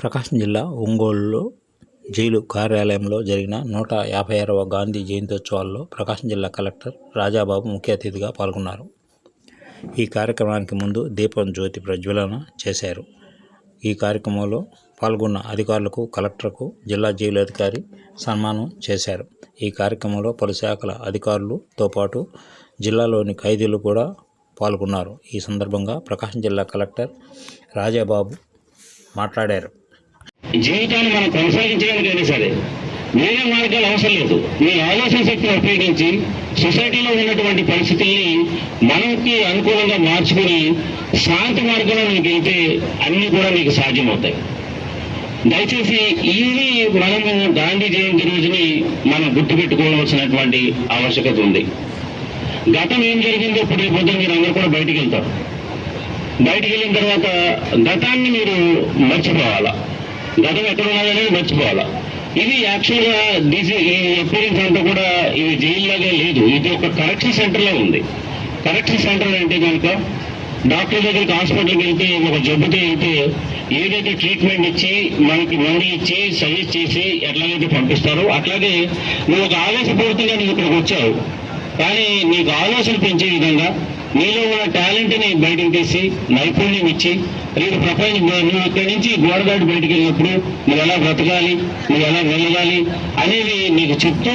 ప్రకాశం జిల్లా ఒంగోలులో జైలు కార్యాలయంలో జరిగిన నూట యాభై ఆరవ గాంధీ జయంత్యోత్సవాల్లో ప్రకాశం జిల్లా కలెక్టర్ రాజాబాబు ముఖ్య అతిథిగా పాల్గొన్నారు. ఈ కార్యక్రమానికి ముందు దీపం జ్యోతి ప్రజ్వలన చేశారు. ఈ కార్యక్రమంలో పాల్గొన్న అధికారులకు కలెక్టర్కు జిల్లా జైలు అధికారి సన్మానం చేశారు. ఈ కార్యక్రమంలో పలు శాఖల అధికారులతో పాటు జిల్లాలోని ఖైదీలు కూడా పాల్గొన్నారు. ఈ సందర్భంగా ప్రకాశం జిల్లా కలెక్టర్ రాజాబాబు మాట్లాడారు. జీవితాన్ని మనం కొనసాగించడానికైనా సరే వేరే మార్గాలు అవసరం లేదు. మీ ఆలోచన శక్తిని ఉపయోగించి సొసైటీలో ఉన్నటువంటి పరిస్థితుల్ని మనకి అనుకూలంగా మార్చుకుని శాంతి మార్గంలో నీకు వెళ్తే అన్నీ కూడా నీకు సాధ్యమవుతాయి. దయచేసి ఇది మనము గాంధీ జయంతి రోజుని మనం గుర్తుపెట్టుకోవాల్సినటువంటి ఆవశ్యకత ఉంది. గతం ఏం జరిగిందో ఇప్పుడు పొద్దున మీరు అందరూ కూడా బయటికి వెళ్తారు. బయటికి వెళ్ళిన తర్వాత గతాన్ని మీరు మర్చిపోవాలా? గతం ఎక్కడ ఉన్నదనేది ఇది యాక్చువల్గా గా డిసి ఈ అంతా కూడా ఇది జైల్లాగా లేదు. ఇది ఒక కరెక్షన్ సెంటర్లో ఉంది. కరెక్షన్ సెంటర్ అంటే కనుక డాక్టర్ దగ్గరికి హాస్పిటల్కి వెళ్తే ఒక జబ్బుతో వెళ్తే ఏదైతే ట్రీట్మెంట్ ఇచ్చి మనకి మందులు ఇచ్చి సజెస్ట్ చేసి ఎట్లాగైతే పంపిస్తారో అట్లాగే నువ్వు ఒక ఆవేశపూరితంగా నువ్వు ఇక్కడికి వచ్చావు. కానీ నీకు ఆలోచన పెంచే విధంగా నీలో ఉన్న టాలెంట్ని బయటకు తీసి నైపుణ్యం ఇచ్చి రేపు ప్రపంచం నువ్వు ఇక్కడి నుంచి గోడ దాటి బయటకు వెళ్ళినప్పుడు నువ్వు ఎలా బ్రతకాలి? నువ్వు ఎలా వెళ్ళగాలి? అనేది నీకు చెప్తూ